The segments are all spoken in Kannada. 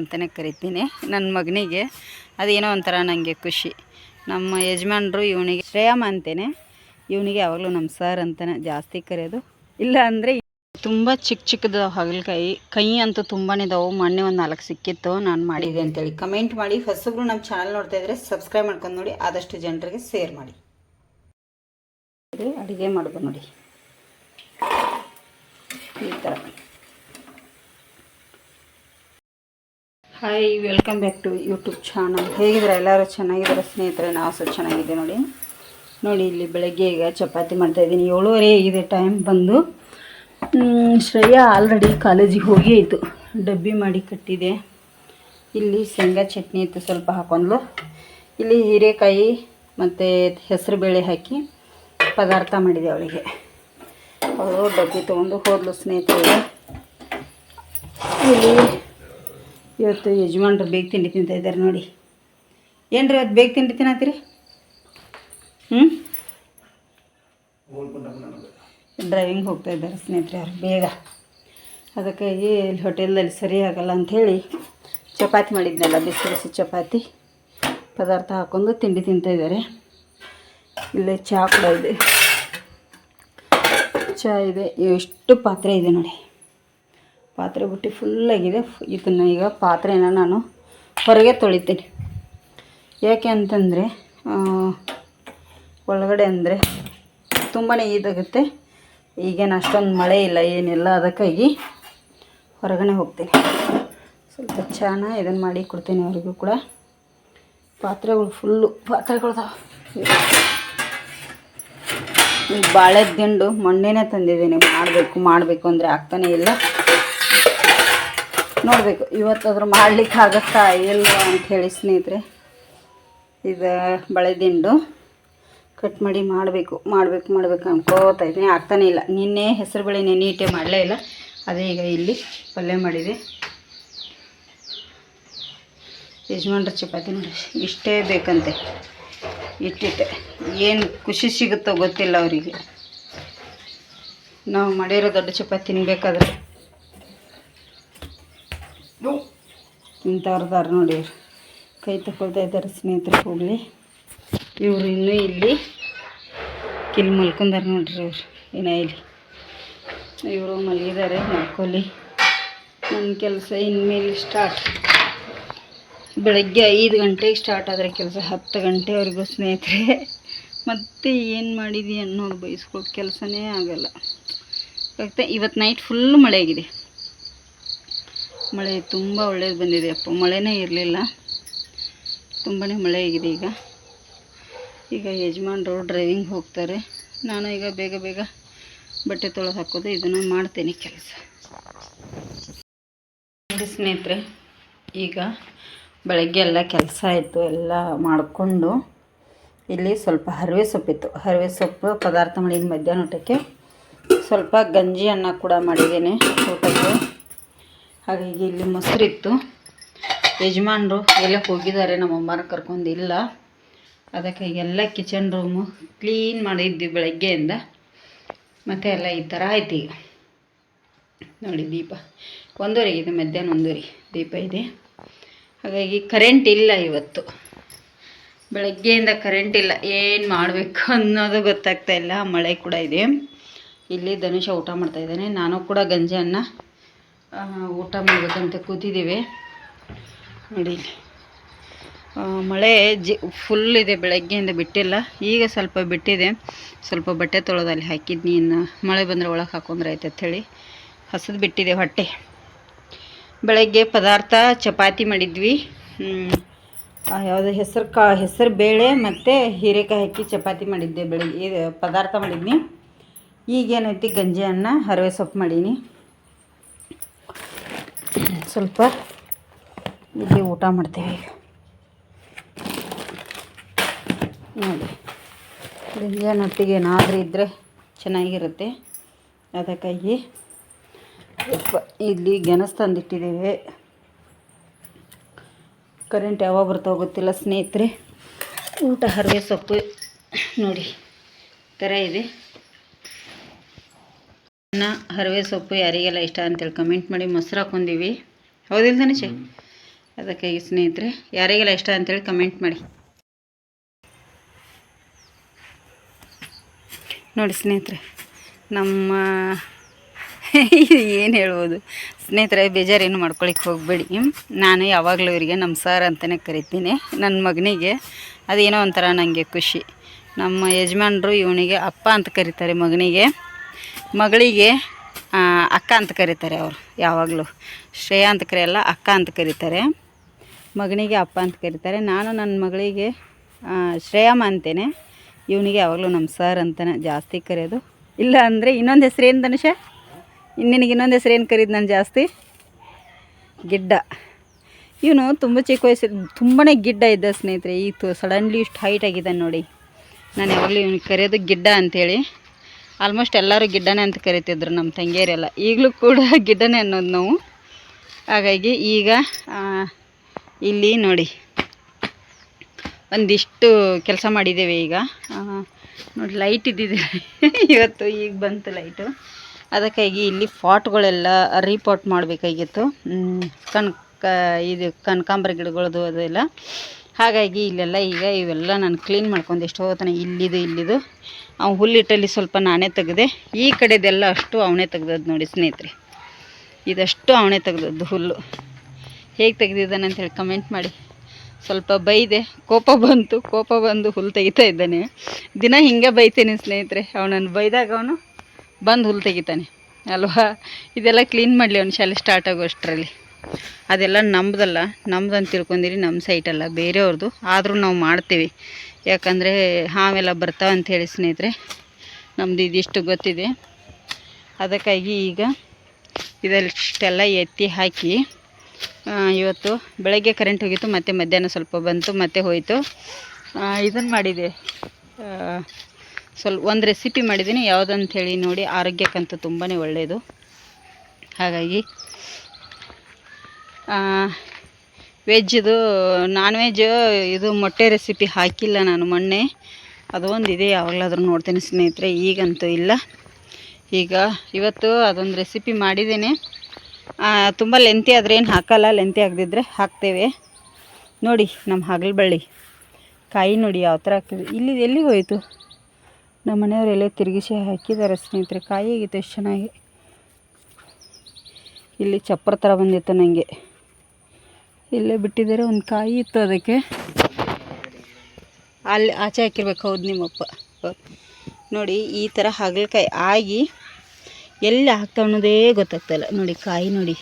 ಅಂತಲೇ ಕರಿತೀನಿ. ನನ್ನ ಮಗನಿಗೆ ಅದೇನೋ ಒಂಥರ ನನಗೆ ಖುಷಿ. ನಮ್ಮ ಯಜಮಾನ್ರು ಇವನಿಗೆ ಶ್ರೇಯಮ್ಮ ಅಂತೇನೆ. ಇವನಿಗೆ ಯಾವಾಗಲೂ ನಮ್ಮ ಸರ್ ಅಂತಲೇ ಜಾಸ್ತಿ ಕರೆಯೋದು. ಇಲ್ಲ ಅಂದರೆ ತುಂಬ ಚಿಕ್ಕ ಚಿಕ್ಕದ ಹಾಗಲಕಾಯಿ ಕೈ ಅಂತೂ ತುಂಬಾ ಇದಾವೆ. ಮೊನ್ನೆ ಒಂದು ನಾಲ್ಕು ಸಿಕ್ಕಿತ್ತು. ನಾನು ಮಾಡಿದೆ ಅಂತೇಳಿ. ಕಮೆಂಟ್ ಮಾಡಿ. ಹೊಸಬ್ರು ನಮ್ಮ ಚಾನಲ್ ನೋಡ್ತಾ ಇದ್ರೆ ಸಬ್ಸ್ಕ್ರೈಬ್ ಮಾಡ್ಕೊಂಡು ನೋಡಿ. ಆದಷ್ಟು ಜನರಿಗೆ ಶೇರ್ ಮಾಡಿ. ಅಡುಗೆ ಮಾಡ್ಬೋದು ನೋಡಿ. ಈ ಥರ hi welcome back to YouTube channel ಹೇಗಿದ್ರೆ ಎಲ್ಲರೂ ಚೆನ್ನಾಗಿದ್ದಾರೆ? ಸ್ನೇಹಿತರೆ, ನಾವು ಸಹ ಚೆನ್ನಾಗಿದೆ ನೋಡಿ. ನೋಡಿ, ಇಲ್ಲಿ ಬೆಳಗ್ಗೆ ಈಗ ಚಪಾತಿ ಮಾಡ್ತಾಯಿದ್ದೀನಿ ಏಳುವರೆ ಇದೆ ಟೈಮ್ ಬಂದು. ಶ್ರೇಯಾ ಆಲ್ರೆಡಿ ಕಾಲೇಜಿಗೆ ಹೋಗಿ ಆಯಿತು ಡಬ್ಬಿ ಮಾಡಿ ಕಟ್ಟಿದೆ. ಇಲ್ಲಿ ಶೇಂಗಾ ಚಟ್ನಿ ಇತ್ತು ಸ್ವಲ್ಪ ಹಾಕೊಂಡ್ಲು. ಇಲ್ಲಿ ಹೀರೆಕಾಯಿ ಮತ್ತು ಹೆಸರುಬೇಳೆ ಹಾಕಿ ಪದಾರ್ಥ ಮಾಡಿದೆ ಅವಳಿಗೆ. ಅವಳು ಡಬ್ಬಿ ತೊಗೊಂಡು ಹೋದ್ಲು ಸ್ನೇಹಿತರಿಗೆ ಇಲ್ಲಿ ಇವತ್ತು ಯಜಮಾನ್ರು ಬೇಗ ತಿಂಡಿ ತಿಂತಾ ಇದ್ದಾರೆ ನೋಡಿ. ಏನು ರೀ ಇವತ್ತು ಬೇಗ ತಿಂಡಿ ತಿನ್ನತ್ತೀರಿ? ಹ್ಞೂ ಡ್ರೈವಿಂಗ್ ಹೋಗ್ತಾ ಇದ್ದಾರೆ ಸ್ನೇಹಿತರೆ ಅವ್ರು, ಬೇಗ. ಅದಕ್ಕಾಗಿ ಇಲ್ಲಿ ಹೋಟೆಲ್ದಲ್ಲಿ ಸರಿ ಆಗಲ್ಲ ಅಂಥೇಳಿ ಚಪಾತಿ ಮಾಡಿದ್ನಲ್ಲ ಬಿಸಿ ಬಿಸಿ ಚಪಾತಿ. ಪದಾರ್ಥ ಹಾಕ್ಕೊಂಡು ತಿಂಡಿ ತಿಂತಾ ಇದ್ದಾರೆ. ಇಲ್ಲೇ ಚಹಾ ಕೂಡ ಇದೆ. ಚಹಾ ಇದೆ, ಎಷ್ಟು ಪಾತ್ರೆ ಇದೆ ನೋಡಿ. ಪಾತ್ರೆ ಬುಟ್ಟಿ ಫುಲ್ಲಾಗಿದೆ ಇದನ್ನು ಈಗ ಪಾತ್ರೆನ ನಾನು ಹೊರಗೆ ತೊಳಿತೀನಿ. ಯಾಕೆ ಅಂತಂದರೆ ಒಳಗಡೆ ಅಂದರೆ ತುಂಬಾ ಇದಾಗುತ್ತೆ ಈಗೇನು ಅಷ್ಟೊಂದು ಮಳೆ ಇಲ್ಲ, ಏನಿಲ್ಲ, ಅದಕ್ಕಾಗಿ ಹೊರಗಡೆ ಹೋಗ್ತೀನಿ. ಸ್ವಲ್ಪ ಚಾನ ಇದನ್ನು ಮಾಡಿ ಕೊಡ್ತೀನಿ ಅವ್ರಿಗೂ ಕೂಡ. ಪಾತ್ರೆಗಳು ಫುಲ್ಲು ಪಾತ್ರೆಗಳ್ದಾವ. ಬಾಳೆ ದಿಂಡು ಮೊನ್ನೆನೇ ತಂದಿದ್ದೀನಿ. ಮಾಡಬೇಕು ಮಾಡಬೇಕು ಅಂದರೆ ಆಗ್ತಾನೇ ಇಲ್ಲ. ನೋಡಬೇಕು, ಇವತ್ತಾದ್ರೂ ಮಾಡ್ಲಿಕ್ಕೆ ಆಗುತ್ತಾ ಅಂತ ಹೇಳಿ ಸ್ನೇಹಿತರೆ. ಇದು ಬಳೆದಿಂಡು ಕಟ್ ಮಾಡಿ ಮಾಡಬೇಕು ಮಾಡಬೇಕು ಮಾಡಬೇಕು ಅನ್ಕೋತಾ ಇದ್ದೀನಿ. ಆಗ್ತಾನೇ ಇಲ್ಲ. ನಿನ್ನೆ ಹೆಸರು ಬೇಳೆ ಇಟ್ಟೆ ಮಾಡಲೇ ಇಲ್ಲ. ಅದೇ ಈಗ ಇಲ್ಲಿ ಪಲ್ಯ ಮಾಡಿದೆ. ಯಜಮಾನ್ರ ಚಪಾತಿ ನೋಡಿ, ಇಷ್ಟೇ ಬೇಕಂತೆ. ಇಟ್ಟಿಟ್ಟೆ. ಏನು ಖುಷಿ ಸಿಗುತ್ತೋ ಗೊತ್ತಿಲ್ಲ ಅವರಿಗೆ. ನಾವು ಮಾಡಿರೋ ದೊಡ್ಡ ಚಪಾತಿ ತಿನ್ಬೇಕಾದ್ರೆ ಇಂಥವ್ರದಾರ ನೋಡಿ ಕೈ ತಗೊಳ್ತಾ ಇದ್ದಾರೆ ಸ್ನೇಹಿತರು ಹೋಗಲಿ. ಇವರು ಇನ್ನೂ ಇಲ್ಲಿ ಕಿಲ್ ಮಲ್ಕೊಂಡಾರ ನೋಡ್ರಿ ಇವ್ರು. ಇನ್ನ ಇಲ್ಲಿ. ಇವರು ಮಲಗಿದ್ದಾರೆ, ಮಲ್ಕೊಲಿ. ನನ್ನ ಕೆಲಸ ಇನ್ಮೇಲೆ ಸ್ಟಾರ್ಟ್ ಬೆಳಗ್ಗೆ ಐದು ಗಂಟೆಗೆ ಸ್ಟಾರ್ಟ್ ಆದರೆ ಕೆಲಸ ಹತ್ತು ಗಂಟೆವರೆಗೂ ಸ್ನೇಹಿತರೆ. ಮತ್ತೆ ಏನು ಮಾಡಿದಿ ಅನ್ನೋದು ಬಯಸ್ಕೊಳ್ಳೋ ಕೆಲಸನೇ ಆಗಲ್ಲ. ಇವತ್ತು ನೈಟ್ ಫುಲ್ ಆಗಿದೆ. ಮಳೆ ತುಂಬ ಒಳ್ಳೇದು ಬಂದಿದೆ ಅಪ್ಪ. ಮಳೆನೇ ಇರಲಿಲ್ಲ. ತುಂಬಾ ಮಳೆ ಆಗಿದೆ ಈಗ. ಈಗ ಯಜಮಾನ್ರು ಡ್ರೈವಿಂಗ್ ಹೋಗ್ತಾರೆ. ನಾನು ಈಗ ಬೇಗ ಬೇಗ ಬಟ್ಟೆ ತೊಳೆದು ಹಾಕೋದು, ಇದನ್ನು ಮಾಡ್ತೇನೆ ಕೆಲಸ. ನೋಡಿ ಸ್ನೇಹಿತರೆ, ಈಗ ಬೆಳಗ್ಗೆ ಎಲ್ಲ ಕೆಲಸ ಆಯಿತು, ಎಲ್ಲ ಮಾಡಿಕೊಂಡು ಇಲ್ಲಿ ಸ್ವಲ್ಪ ಹರಿವೆ ಸೊಪ್ಪಿತ್ತು. ಹರಿವೆ ಸೊಪ್ಪು ಪದಾರ್ಥ ಮಾಡಿದ ಮಧ್ಯಾಹ್ನ ಊಟಕ್ಕೆ. ಸ್ವಲ್ಪ ಗಂಜಿ ಅನ್ನ ಕೂಡ ಮಾಡಿದ್ದೇನೆ ಊಟಕ್ಕೆ. ಹಾಗಾಗಿ ಇಲ್ಲಿ ಮೊಸರಿತ್ತು ಯಜಮಾನರು ಎಲ್ಲ ಹೋಗಿದ್ದಾರೆ ನಮ್ಮ ಅಮ್ಮನ ಕರ್ಕೊಂಡು ಇಲ್ಲ ಅದಕ್ಕೆ ಎಲ್ಲ ಕಿಚನ್ ರೂಮು ಕ್ಲೀನ್ ಮಾಡಿದ್ವಿ ಬೆಳಗ್ಗೆಯಿಂದ. ಮತ್ತು ಎಲ್ಲ ಈ ಥರ ಆಯ್ತು ಈಗ. ನೋಡಿ ದೀಪ. ಒಂದೂವರೆಗೆ ಇದೆ ಮಧ್ಯಾಹ್ನ ಒಂದೂವರೆ ದೀಪ ಇದೆ. ಹಾಗಾಗಿ ಕರೆಂಟ್ ಇಲ್ಲ ಇವತ್ತು. ಬೆಳಗ್ಗೆಯಿಂದ ಕರೆಂಟ್ ಇಲ್ಲ. ಏನು ಮಾಡಬೇಕು ಅನ್ನೋದು ಗೊತ್ತಾಗ್ತಾ ಇಲ್ಲ. ಮಳೆ ಕೂಡ ಇದೆ. ಇಲ್ಲಿ ಧನುಷ ಊಟ ಮಾಡ್ತಾಯಿದ್ದಾನೆ ನಾನು ಕೂಡ ಗಂಜಿ ಅನ್ನ ಆ, ಊಟ ಮಾಡಬೇಕಂತ ಕೂತಿದ್ದೀವಿ. ನೋಡಿ. ಮಳೆ ಜಿ ಫುಲ್ ಇದೆ ಬೆಳಗ್ಗೆಯಿಂದ ಬಿಟ್ಟಿಲ್ಲ. ಈಗ ಸ್ವಲ್ಪ ಬಿಟ್ಟಿದೆ. ಸ್ವಲ್ಪ ಬಟ್ಟೆ ತೊಳೆದು ಅಲ್ಲಿ ಹಾಕಿದ್ನಿ. ಇನ್ನು ಮಳೆ ಬಂದರೆ ಒಳಗೆ ಹಾಕೊಂಡ್ರೆ ಆಯ್ತು ಅಂಥೇಳಿ ಹಸಿದು ಬಿಟ್ಟಿದೆ ಹೊಟ್ಟೆ. ಬೆಳಗ್ಗೆ ಪದಾರ್ಥ, ಚಪಾತಿ ಮಾಡಿದ್ವಿ. ಯಾವುದು ಹೆಸರು ಕಾ, ಹೆಸರು ಬೇಳೆ ಮತ್ತು ಹೀರೆಕಾಯಿ ಹಾಕಿ ಚಪಾತಿ ಮಾಡಿದ್ದೆ ಬೆಳಗ್ಗೆ ಪದಾರ್ಥ ಮಾಡಿದ್ನಿ. ಈಗೇನೈತಿ, ಗಂಜಿ ಅನ್ನ, ಹರವೆ ಸೊಪ್ಪು ಮಾಡೀನಿ. ಸ್ವಲ್ಪ ಇಲ್ಲಿ ಊಟ ಮಾಡ್ತೀವಿ ನೋಡಿ ನೋಡಿ ಗಂಜಿಯನ್ನೊಟ್ಟಿಗೆ ಏನಾದರೂ ಇದ್ದರೆ ಚೆನ್ನಾಗಿರುತ್ತೆ. ಅದಕ್ಕಾಗಿ ಸ್ವಲ್ಪ ಇಲ್ಲಿ ಗೆಣಸು ತಂದಿಟ್ಟಿದ್ದೇವೆ. ಕರೆಂಟ್ ಯಾವಾಗ ಬರ್ತಾವ ಗೊತ್ತಿಲ್ಲ ಸ್ನೇಹಿತರೆ. ಊಟ ಹರಿವೆ ಸೊಪ್ಪು ನೋಡಿ, ಥರ ಇದೆ. ಅನ್ನ ಹರಿವೆ ಸೊಪ್ಪು ಯಾರಿಗೆಲ್ಲ ಇಷ್ಟ ಅಂತೇಳಿ ಕಮೆಂಟ್ ಮಾಡಿ. ಮೊಸರು ಹಾಕೊಂಡೀವಿ ಹೌದಿಲ್ಲ ಧನುಷ? ಅದಕ್ಕಾಗಿ ಸ್ನೇಹಿತರೆ ಯಾರಿಗೆಲ್ಲ ಇಷ್ಟ ಅಂತೇಳಿ ಕಮೆಂಟ್ ಮಾಡಿ. ನೋಡಿ ಸ್ನೇಹಿತರೆ ನಮ್ಮ ಏನು ಹೇಳ್ಬೋದು? ಸ್ನೇಹಿತರೆ ಬೇಜಾರೇನು ಮಾಡ್ಕೊಳಿಕ್ಕೆ ಹೋಗಬೇಡಿ. ನಾನು ಯಾವಾಗಲೂ ಇವರಿಗೆ ನಮ್ಮ ಸರ್ ಅಂತಲೇ ಕರಿತೀನಿ. ನನ್ನ ಮಗನಿಗೆ ಅದೇನೋ ಒಂಥರ ನನಗೆ ಖುಷಿ. ನಮ್ಮ ಯಜಮಾನ್ರು ಇವನಿಗೆ ಅಪ್ಪ ಅಂತ ಕರೀತಾರೆ ಮಗನಿಗೆ. ಮಗಳಿಗೆ ಅಕ್ಕ ಅಂತ ಕರೀತಾರೆ ಅವರು, ಯಾವಾಗಲೂ. ಶ್ರೇಯಾ ಅಂತ ಕರೆಯಲ್ಲ, ಅಕ್ಕ ಅಂತ ಕರೀತಾರೆ. ಮಗನಿಗೆ ಅಪ್ಪ ಅಂತ ಕರೀತಾರೆ. ನಾನು ನನ್ನ ಮಗಳಿಗೆ ಶ್ರೇಯಮ್ಮ ಅಂತೇನೆ. ಇವನಿಗೆ ಯಾವಾಗಲೂ ನಮ್ಮ ಸರ್ ಅಂತಲೇ ಜಾಸ್ತಿ ಕರೆಯೋದು. ಇಲ್ಲ ಅಂದರೆ ಇನ್ನೊಂದು ಹೆಸ್ರೇನು ಏನು ಧನುಷ? ನಿನಗೆ ಇನ್ನೊಂದು ಹೆಸ್ರೇನು ಏನು ಕರೀದು ನಾನು ಜಾಸ್ತಿ? ಗಿಡ್ಡ. ಇವನು ತುಂಬ ಚಿಕ್ಕ ವಯಸ್ಸು ತುಂಬಾ ಗಿಡ್ಡ ಇದ್ದ ಸ್ನೇಹಿತರೆ. ಈ ಸಡನ್ಲಿ ಇಷ್ಟು ಹೈಟ್ ಆಗಿದ್ದಾನೆ ನೋಡಿ. ನಾನು ಯಾವಾಗಲೂ ಇವನಿಗೆ ಕರೆಯೋದು ಗಿಡ್ಡ ಅಂಥೇಳಿ ಆಲ್ಮೋಸ್ಟ್ ಎಲ್ಲರೂ ಗಿಡ್ಡನೆ ಅಂತ ಕರಿತಿದ್ರು ನಮ್ಮ ತಂಗಿಯರೆಲ್ಲ. ಈಗಲೂ ಕೂಡ ಗಿಡ್ಡನೆ ಅನ್ನೋದು ನಾವು. ಹಾಗಾಗಿ ಈಗ ಇಲ್ಲಿ ನೋಡಿ. ಒಂದಿಷ್ಟು ಕೆಲಸ ಮಾಡಿದ್ದೇವೆ ಈಗ. ನೋಡಿ, ಲೈಟ್ ಇದ್ದಿದೆ. ಇವತ್ತು ಈಗ ಬಂತು ಲೈಟು. ಅದಕ್ಕಾಗಿ ಇಲ್ಲಿ ಪಾಟ್ಗಳೆಲ್ಲ ರೀಪಾಟ್ ಮಾಡಬೇಕಾಗಿತ್ತು. ಕನಕ ಇದು ಕನಕಾಂಬರ ಗಿಡಗಳದು ಅದೆಲ್ಲ ಹಾಗಾಗಿ ಇಲ್ಲೆಲ್ಲ ಈಗ ಇವೆಲ್ಲ ನಾನು ಕ್ಲೀನ್ ಮಾಡ್ಕೊಂಡು. ಎಷ್ಟೋ ತನ ಇಲ್ಲಿದು ಇಲ್ಲಿದು. ಅವು ಹುಲ್ಲಿಟ್ಟಲ್ಲಿ ಸ್ವಲ್ಪ ನಾನೇ ತೆಗೆದೆ. ಈ ಕಡೆದೆಲ್ಲ ಅಷ್ಟು ಅವನೇ ತೆಗ್ದದ್ದು ನೋಡಿ ಸ್ನೇಹಿತರೆ. ಇದಷ್ಟು ಅವನೇ ತೆಗ್ದದ್ದು ಹುಲ್ಲು. ಹೇಗೆ ಅಂತ ಅಂತೇಳಿ ಕಮೆಂಟ್ ಮಾಡಿ. ಸ್ವಲ್ಪ ಬೈದೆ. ಕೋಪ ಬಂತು, ಕೋಪ ಬಂದು ಹುಲ್ಲು ತೆಗಿತಾ ಇದ್ದಾನೆ. ದಿನ ಹಿಂಗೆ ಬೈತೇನೆ ಸ್ನೇಹಿತರೆ. ಅವನನ್ನು ಬೈದಾಗ ಅವನು ಬಂದು ಹುಲ್ಲು ತೆಗಿತಾನೆ. ಅಲ್ವಾ? ಇದೆಲ್ಲ ಕ್ಲೀನ್ ಮಾಡಲಿ ಅವ್ನು ಶಾಲೆ ಸ್ಟಾರ್ಟ್ ಆಗೋ ಅಷ್ಟರಲ್ಲಿ ಅದೆಲ್ಲ ನಮ್ದಲ್ಲ ನಮ್ದು ಅಂತ ತಿಳ್ಕೊಂಡಿರಿ ನಮ್ಮ ಸೈಟ್ ಬೇರೆಯವ್ರದ್ದು ಆದರೂ ನಾವು ಮಾಡ್ತೀವಿ. ಯಾಕಂದರೆ ಹಾವೆಲ್ಲ ಬರ್ತಾವೆ ಹೇಳಿ ಸ್ನೇಹಿತರೆ ನಮ್ಮದು ಇದಿಷ್ಟು ಗೊತ್ತಿದೆ. ಅದಕ್ಕಾಗಿ ಈಗ ಇದೆಲ್ಲ ಎತ್ತಿ ಹಾಕಿ ಇವತ್ತು ಬೆಳಗ್ಗೆ ಕರೆಂಟ್ ಹೋಗಿತ್ತು, ಮತ್ತು ಮಧ್ಯಾಹ್ನ ಸ್ವಲ್ಪ ಬಂತು, ಮತ್ತೆ ಹೋಯಿತು. ಇದನ್ನು ಮಾಡಿದೆ. ಸ್ವಲ್ಪ ಒಂದು ರೆಸಿಪಿ ಮಾಡಿದ್ದೀನಿ, ಯಾವುದಂತ ಹೇಳಿ ನೋಡಿ, ಆರೋಗ್ಯಕ್ಕಂತೂ ತುಂಬಾ ಒಳ್ಳೆಯದು ಹಾಗಾಗಿ ವೆಜ್ಜದು ನಾನ್ ವೆಜ್ ಇದು ಮೊಟ್ಟೆ ರೆಸಿಪಿ ಹಾಕಿಲ್ಲ ನಾನು ಮೊನ್ನೆ. ಅದು ಒಂದು ಇದೆ, ಯಾವಾಗಲಾದ್ರೂ ನೋಡ್ತೇನೆ ಸ್ನೇಹಿತರೆ, ಈಗಂತೂ ಇಲ್ಲ. ಈಗ ಇವತ್ತು ಅದೊಂದು ರೆಸಿಪಿ ಮಾಡಿದ್ದೇನೆ. ತುಂಬ ಲೆಂತಿ ಆದರೆ ಏನು ಹಾಕಲ್ಲ ಲೆಂತಿ ಆಗದಿದ್ದರೆ ಹಾಕ್ತೇವೆ. ನೋಡಿ ನಮ್ಮ ಹಗಲು ಬಳ್ಳಿ ಕಾಯಿ ನೋಡಿ ಯಾವ ಥರ ಹಾಕಿದ್ವಿ ಇಲ್ಲಿ ಎಲ್ಲಿಗೆ ಹೋಯಿತು? ನಮ್ಮ ಮನೆಯವರೆಲ್ಲ ತಿರುಗಿಸಿ ಹಾಕಿದ್ದಾರೆ ಸ್ನೇಹಿತರೆ. ಕಾಯಿ ಆಗಿತ್ತು ಎಷ್ಟು ಚೆನ್ನಾಗಿ. ಇಲ್ಲಿ ಚಪ್ಪರ ಥರ ಬಂದಿತ್ತು ನನಗೆ ಇಲ್ಲೇ ಬಿಟ್ಟಿದ್ದಾರೆ, ಒಂದು ಕಾಯಿ ಇತ್ತು ಅದಕ್ಕೆ. ಅಲ್ಲಿ ಆಚೆ ಹಾಕಿರ್ಬೇಕು, ಹೌದು ನಿಮ್ಮಪ್ಪ. ನೋಡಿ, ಈ ಥರ ಹಾಗಲಕಾಯಿ ಆಗಿ ಎಲ್ಲಿ ಹಾಕ್ತಾ ಅನ್ನೋದೇ ಗೊತ್ತಾಗ್ತಾಯಿಲ್ಲ ನೋಡಿ, ಕಾಯಿ ನೋಡಿ.